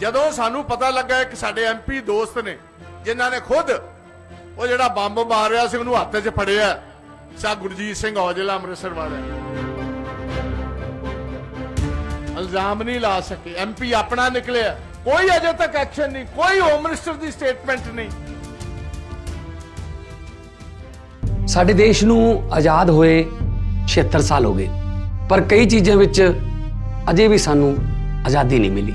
ਜਦੋਂ ਸਾਨੂੰ ਪਤਾ ਲੱਗਾ ਇੱਕ ਸਾਡੇ ਐਮਪੀ ਦੋਸਤ ਨੇ, ਜਿਨ੍ਹਾਂ ਨੇ ਖੁਦ ਉਹ ਜਿਹੜਾ ਬੰਬ ਮਾਰ ਰਿਹਾ ਸੀ, ਉਹਨੂੰ ਹੱਥ 'ਚ ਫੜਿਆ ਸਾ ਗੁਰਜੀਤ ਸਿੰਘ ਔਜਲਾ ਅੰਮ੍ਰਿਤਸਰ ਵਾਲਾ ਇਲਜ਼ਾਮ ਨਹੀਂ ਲਾ ਸਕੇ। ਐਮਪੀ ਆਪਣਾ ਨਿਕਲਿਆ। ਕੋਈ ਅਜੇ ਤੱਕ ਐਕਸ਼ਨ ਨਹੀਂ, ਕੋਈ ਹੋਮ ਮਿਨਿਸਟਰ ਦੀ ਸਟੇਟਮੈਂਟ ਨਹੀਂ। ਸਾਡੇ ਦੇਸ਼ ਨੂੰ ਆਜ਼ਾਦ ਹੋਏ 76 ਸਾਲ ਹੋ ਗਏ, ਪਰ ਕਈ ਚੀਜ਼ਾਂ ਵਿੱਚ ਅਜੇ ਵੀ ਸਾਨੂੰ ਆਜ਼ਾਦੀ ਨਹੀਂ ਮਿਲੀ।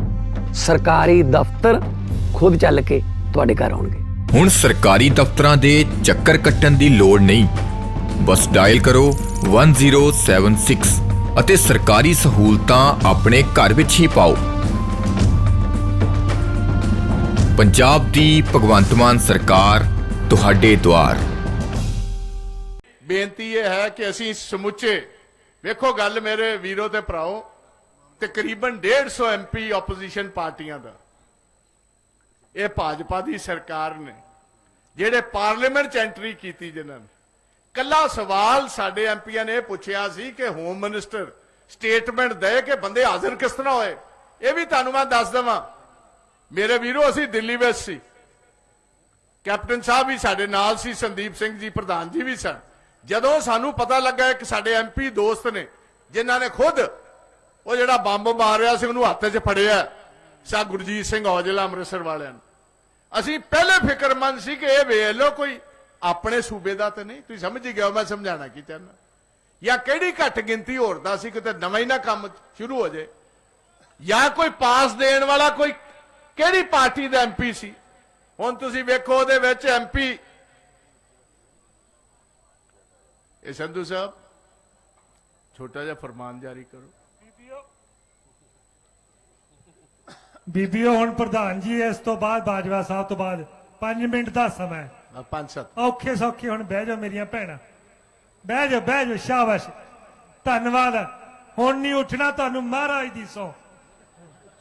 ਸਰਕਾਰੀ ਦਫ਼ਤਰ ਖੁਦ ਚੱਲ ਕੇ ਤੁਹਾਡੇ ਘਰ ਆਉਣਗੇ। ਹੁਣ ਸਰਕਾਰੀ ਦਫ਼ਤਰਾਂ ਦੇ ਚੱਕਰ ਕੱਟਣ ਦੀ ਲੋੜ ਨਹੀਂ। ਬਸ ਡਾਇਲ ਕਰੋ 1076 ਅਤੇ ਸਰਕਾਰੀ ਸਹੂਲਤਾਂ ਆਪਣੇ ਘਰ ਵਿੱਚ ਹੀ ਪਾਓ। ਪੰਜਾਬ ਦੀ ਭਗਵੰਤ ਮਾਨ ਸਰਕਾਰ ਤੁਹਾਡੇ ਦੁਆਰ। ਬੇਨਤੀ ਇਹ ਹੈ ਕਿ ਅਸੀਂ ਸਮੁੱਚੇ ਵੇਖੋ ਗੱਲ ਮੇਰੇ ਵੀਰੋ ਤੇ ਭਰਾਓ ਤਕਰੀਬਨ 150 ਐਮਪੀ ਆਪੋਜੀਸ਼ਨ ਪਾਰਟੀਆਂ ਦਾ। ਇਹ ਭਾਜਪਾ ਦੀ ਸਰਕਾਰ ਨੇ, ਜਿਹੜੇ ਪਾਰਲੀਮੈਂਟ ਚ ਐਂਟਰੀ ਕੀਤੀ ਜਿਨ੍ਹਾਂ ਨੇ। ਕੱਲਾ ਸਵਾਲ ਸਾਡੇ ਐਮਪੀਆਂ ਨੇ ਪੁੱਛਿਆ ਸੀ ਕਿ ਹੋਮ ਮਿਨਿਸਟਰ ਸਟੇਟਮੈਂਟ ਦੇ ਕਿ ਬੰਦੇ ਹਾਜ਼ਰ ਕਿਸ ਤਰ੍ਹਾਂ ਹੋਏ? ਇਹ ਵੀ ਤੁਹਾਨੂੰ ਮੈਂ ਦੱਸ ਦਵਾਂ। ਮੇਰੇ ਵੀਰੋ, ਅਸੀਂ ਦਿੱਲੀ ਵਿੱਚ ਸੀ। ਕੈਪਟਨ ਸਾਹਿਬ ਵੀ ਸਾਡੇ ਨਾਲ ਸੀ, ਸੰਦੀਪ ਸਿੰਘ ਜੀ, ਪ੍ਰਧਾਨ ਜੀ ਵੀ ਸਨ। ਜਦੋਂ ਸਾਨੂੰ ਪਤਾ ਲੱਗਾ ਕਿ ਸਾਡੇ ਐਮਪੀ ਦੋਸਤ ਨੇ, ਜਿਨ੍ਹਾਂ ਨੇ ਖੁਦ ਉਹ ਜਿਹੜਾ ਬੰਬ ਮਾਰ ਰਿਹਾ ਸੀ, ਉਹਨੂੰ ਹੱਥ 'ਚ ਫੜਿਆ। ਸਾ ਗੁਰਜੀਤ ਸਿੰਘ ਔਜਲਾ ਅੰਮ੍ਰਿਤਸਰ ਵਾਲਿਆਂ ਨੂੰ। ਅਸੀਂ ਪਹਿਲੇ ਫਿਕਰਮੰਦ ਸੀ ਕਿ ਇਹ ਵੇਖ ਲਓ ਕੋਈ ਆਪਣੇ ਸੂਬੇ ਦਾ ਤਾਂ ਨਹੀਂ। ਤੁਸੀਂ ਸਮਝ ਹੀ ਗਏ ਹੋ, ਮੈਂ ਸਮਝਾਣਾ ਕੀ ਚਾਹੁੰਦਾ। ਜਾਂ ਕਿਹੜੀ ਘੱਟ ਗਿਣਤੀ ਹੋਰ ਦਾ ਸੀ, ਕਿਤੇ ਨਵਾਂ ਹੀ ਨਾ ਕੰਮ ਸ਼ੁਰੂ ਹੋ ਜਾਏ। ਜਾਂ ਕੋਈ ਪਾਸ ਦੇਣ ਵਾਲਾ ਕੋਈ ਕਿਹੜੀ ਪਾਰਟੀ ਦਾ ਐਮਪੀ ਸੀ? ਹੁਣ ਤੁਸੀਂ ਵੇਖੋ ਉਹਦੇ ਵਿੱਚ ਐਮਪੀ ਇਹ ਸੰਧੂ ਸਾਹਿਬ, ਛੋਟਾ ਜਿਹਾ ਫਰਮਾਨ ਜਾਰੀ ਕਰੋ। ਬੀਬੀਓ ਹੁਣ ਪ੍ਰਧਾਨ ਜੀ ਇਸ ਤੋਂ ਬਾਅਦ ਬਾਜਵਾ ਸਾਹਿਬ ਤੋਂ ਬਾਅਦ 5 ਮਿੰਟ ਦਾ ਸਮਾਂ ਹੈ। ਪੰਜ ਸੱਤ। ਔਖੇ ਸੌਖੇ ਹੁਣ ਬਹਿ ਜਾਓ ਮੇਰੀਆਂ ਭੈਣਾਂ। ਬਹਿ ਜਾਓ ਬਹਿ ਜਾਓ ਸ਼ਾਬਾਸ਼। ਧੰਨਵਾਦ। ਹੁਣ ਨਹੀਂ ਉੱਠਣਾ ਤੁਹਾਨੂੰ ਮਹਾਰਾਜ ਦੀ ਸੌ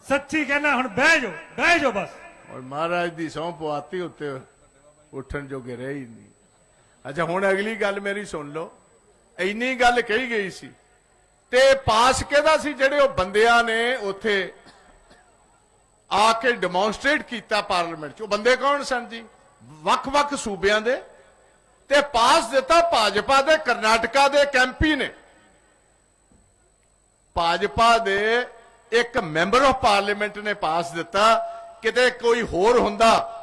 ਸੱਚੀ ਕਹਿਣਾ ਹੁਣ ਬਹਿ ਜਾਓ ਬਹਿ ਜਾਓ ਬਸ। ਔਰ ਮਹਾਰਾਜ ਦੀ ਸਹੁੰ ਪਵਾਤੀ ਉੱਤੇ ਉੱਠਣ ਜੋਗੇ ਰਹੇ ਹੀ ਨਹੀਂ। ਅੱਛਾ ਹੁਣ ਅਗਲੀ ਗੱਲ ਮੇਰੀ ਸੁਣ ਲਓ। ਇੰਨੀ ਗੱਲ ਕਹੀ ਗਈ ਸੀ। ਤੇ ਪਾਸ ਕਿਹਦਾ ਸੀ ਜਿਹੜੇ ਉਹ ਬੰਦਿਆਂ ਨੇ ਉੱਥੇ ਆ ਕੇ ਡੈਮੋਨਸਟ੍ਰੇਟ ਕੀਤਾ ਪਾਰਲੀਮੈਂਟ 'ਚ। ਉਹ ਬੰਦੇ ਕੌਣ ਸਨ ਜੀ? ਵੱਖ-ਵੱਖ ਸੂਬਿਆਂ ਦੇ। ਤੇ ਪਾਸ ਦਿੱਤਾ ਭਾਜਪਾ ਦੇ, ਕਰਨਾਟਕਾ ਦੇ ਇੱਕ ਐਮਪੀ ਨੇ। ਭਾਜਪਾ ਦੇ ਇੱਕ ਮੈਂਬਰ ਆਫ ਪਾਰਲੀਮੈਂਟ ਨੇ ਪਾਸ ਦਿੱਤਾ। ਕਿਤੇ ਕੋਈ ਹੋਰ ਹੁੰਦਾ।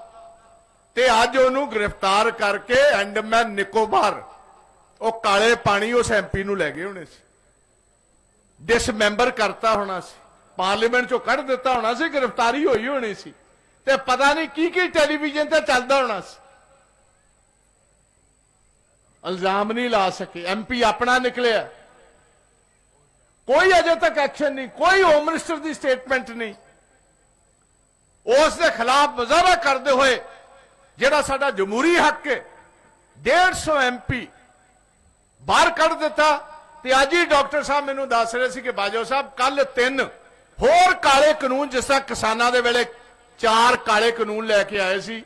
ਤੇ ਅੱਜ ਉਹਨੂੰ ਗ੍ਰਿਫਤਾਰ ਕਰਕੇ ਐਂਡਮੈਨ ਨਿਕੋਬਾਰ, ਉਹ ਕਾਲੇ ਪਾਣੀ ਉਸ ਐਮਪੀ ਨੂੰ ਲੈ ਗਏ ਹੋਣੇ ਸੀ। ਡਿਸਮੈਂਬਰ ਕਰਤਾ ਹੋਣਾ ਸੀ। ਪਾਰਲੀਮੈਂਟ ਚੋਂ ਕੱਢ ਦਿੱਤਾ ਹੋਣਾ ਸੀ, ਗ੍ਰਿਫਤਾਰੀ ਹੋਈ ਹੋਣੀ ਸੀ। ਤੇ ਪਤਾ ਨਹੀਂ ਕੀ ਕੀ ਟੈਲੀਵਿਜ਼ਨ ਤੇ ਚੱਲਦਾ ਹੋਣਾ ਸੀ। ਇਲਜ਼ਾਮ ਨਹੀਂ ਲਾ ਸਕੇ। ਐਮਪੀ ਆਪਣਾ ਨਿਕਲਿਆ। ਕੋਈ ਅਜੇ ਤੱਕ ਐਕਸ਼ਨ ਨਹੀਂ, ਕੋਈ ਹੋਮ ਮਿਨਿਸਟਰ ਦੀ ਸਟੇਟਮੈਂਟ ਨਹੀਂ। ਉਸ ਦੇ ਖਿਲਾਫ ਮੁਜ਼ਾਹਰਾ ਕਰਦੇ ਹੋਏ, ਜਿਹੜਾ ਸਾਡਾ ਜਮਹੂਰੀ ਹੱਕ ਹੈ 150 ਐਮਪੀ ਬਾਹਰ ਕੱਢ ਦਿੱਤਾ। ਤੇ ਅੱਜ ਹੀ ਡਾਕਟਰ ਸਾਹਿਬ ਮੈਨੂੰ ਦੱਸ ਰਹੇ ਸੀ ਕਿ ਬਾਜੋ ਸਾਹਿਬ ਕੱਲ ਤਿੰਨ ਹੋਰ ਕਾਲੇ ਕਾਨੂੰਨ, ਜਿਸ ਤਰ੍ਹਾਂ ਕਿਸਾਨਾਂ ਦੇ ਵੇਲੇ ਚਾਰ ਕਾਲੇ ਕਾਨੂੰਨ ਲੈ ਕੇ ਆਏ ਸੀ,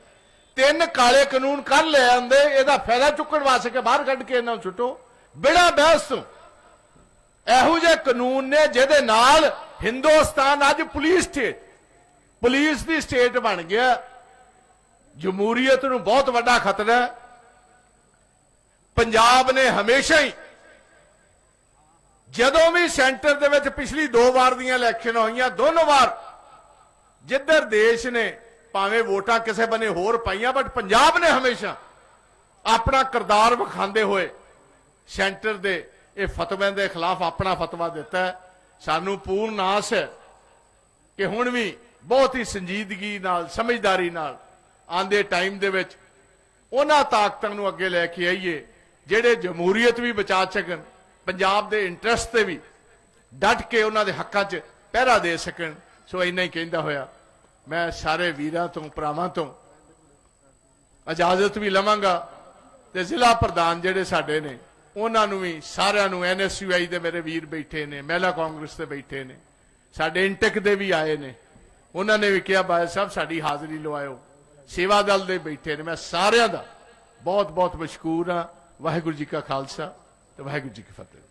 ਤਿੰਨ ਕਾਲੇ ਕਾਨੂੰਨ ਕੱਲ ਲੈ ਆਂਦੇ ਇਹਦਾ ਫਾਇਦਾ ਚੁੱਕਣ ਵਾਸਤੇ ਬਾਹਰ ਕੱਢ ਕੇ ਇਹਨਾਂ ਨੂੰ ਛੁੱਟੋ ਬਿਨਾਂ ਬਹਿਸ ਤੋਂ ਇਹੋ ਜਿਹੇ ਕਾਨੂੰਨ ਨੇ ਜਿਹਦੇ ਨਾਲ ਹਿੰਦੁਸਤਾਨ ਅੱਜ ਪੁਲਿਸ ਸਟੇਟ ਪੁਲਿਸ ਦੀ ਸਟੇਟ ਬਣ ਗਿਆ। ਜਮਹੂਰੀਅਤ ਨੂੰ ਬਹੁਤ ਵੱਡਾ ਖਤਰਾ ਹੈ। ਪੰਜਾਬ ਨੇ ਹਮੇਸ਼ਾ ਹੀ ਜਦੋਂ ਵੀ ਸੈਂਟਰ ਦੇ ਵਿੱਚ ਪਿਛਲੀ ਦੋ ਵਾਰ ਦੀਆਂ ਇਲੈਕਸ਼ਨ ਹੋਈਆਂ, ਦੋਨੋਂ ਵਾਰ ਜਿੱਧਰ ਦੇਸ਼ ਨੇ ਭਾਵੇਂ ਵੋਟਾਂ ਕਿਸੇ ਬਨੇ ਹੋਰ ਪਾਈਆਂ ਬਟ ਪੰਜਾਬ ਨੇ ਹਮੇਸ਼ਾ ਆਪਣਾ ਕਿਰਦਾਰ ਵਿਖਾਉਂਦੇ ਹੋਏ ਸੈਂਟਰ ਦੇ, ਇਹ ਫਤਵਿਆਂ ਦੇ ਖਿਲਾਫ ਆਪਣਾ ਫਤਵਾ ਦਿੱਤਾ ਸਾਨੂੰ ਪੂਰਨ ਆਸ ਹੈ ਕਿ ਹੁਣ ਵੀ ਬਹੁਤ ਹੀ ਸੰਜੀਦਗੀ ਨਾਲ, ਸਮਝਦਾਰੀ ਨਾਲ ਆਂਦੇ ਟਾਈਮ ਦੇ ਵਿੱਚ ਉਹਨਾਂ ਤਾਕਤਾਂ ਨੂੰ ਅੱਗੇ ਲੈ ਕੇ ਆਈਏ, ਜਿਹੜੇ ਜਮਹੂਰੀਅਤ ਵੀ ਬਚਾ ਸਕਣ। ਪੰਜਾਬ ਦੇ ਇੰਟਰਸਟ ਤੇ ਵੀ ਡਟ ਕੇ ਉਹਨਾਂ ਦੇ ਹੱਕਾਂ 'ਚ ਪਹਿਰਾ ਦੇ ਸਕਣ, ਸੋ ਇੰਨਾ ਹੀ ਕਹਿੰਦਾ ਹੋਇਆ। ਮੈਂ ਸਾਰੇ ਵੀਰਾਂ ਤੋਂ, ਭਰਾਵਾਂ ਤੋਂ ਇਜਾਜ਼ਤ ਵੀ ਲਵਾਂਗਾ ਤੇ ਜ਼ਿਲ੍ਹਾ ਪ੍ਰਧਾਨ ਜਿਹੜੇ ਸਾਡੇ ਨੇ, ਉਹਨਾਂ ਨੂੰ ਵੀ, ਸਾਰਿਆਂ ਨੂੰ ਐਨਐਸਯੂਆਈ ਦੇ ਮੇਰੇ ਵੀਰ ਬੈਠੇ ਨੇ, ਮਹਿਲਾ ਕਾਂਗਰਸ ਤੇ ਬੈਠੇ ਨੇ, ਸਾਡੇ ਇੰਟਕ ਦੇ ਵੀ ਆਏ ਨੇ। ਉਹਨਾਂ ਨੇ ਵੀ ਕਿਹਾ ਬਾਦ ਸਾਹਿਬ, ਸਾਡੀ ਹਾਜ਼ਰੀ ਲਵਾਇਓ। ਸੇਵਾ ਦਲ ਦੇ ਬੈਠੇ ਨੇ, ਮੈਂ ਸਾਰਿਆਂ ਦਾ ਬਹੁਤ ਬਹੁਤ ਮਸ਼ਕੂਰ ਹਾਂ। ਵਾਹਿਗੁਰੂ ਜੀ ਕਾ ਖਾਲਸਾ। ਵਾਹਿਗੁਰੂ ਜੀ ਕੀ ਫਤਿਹ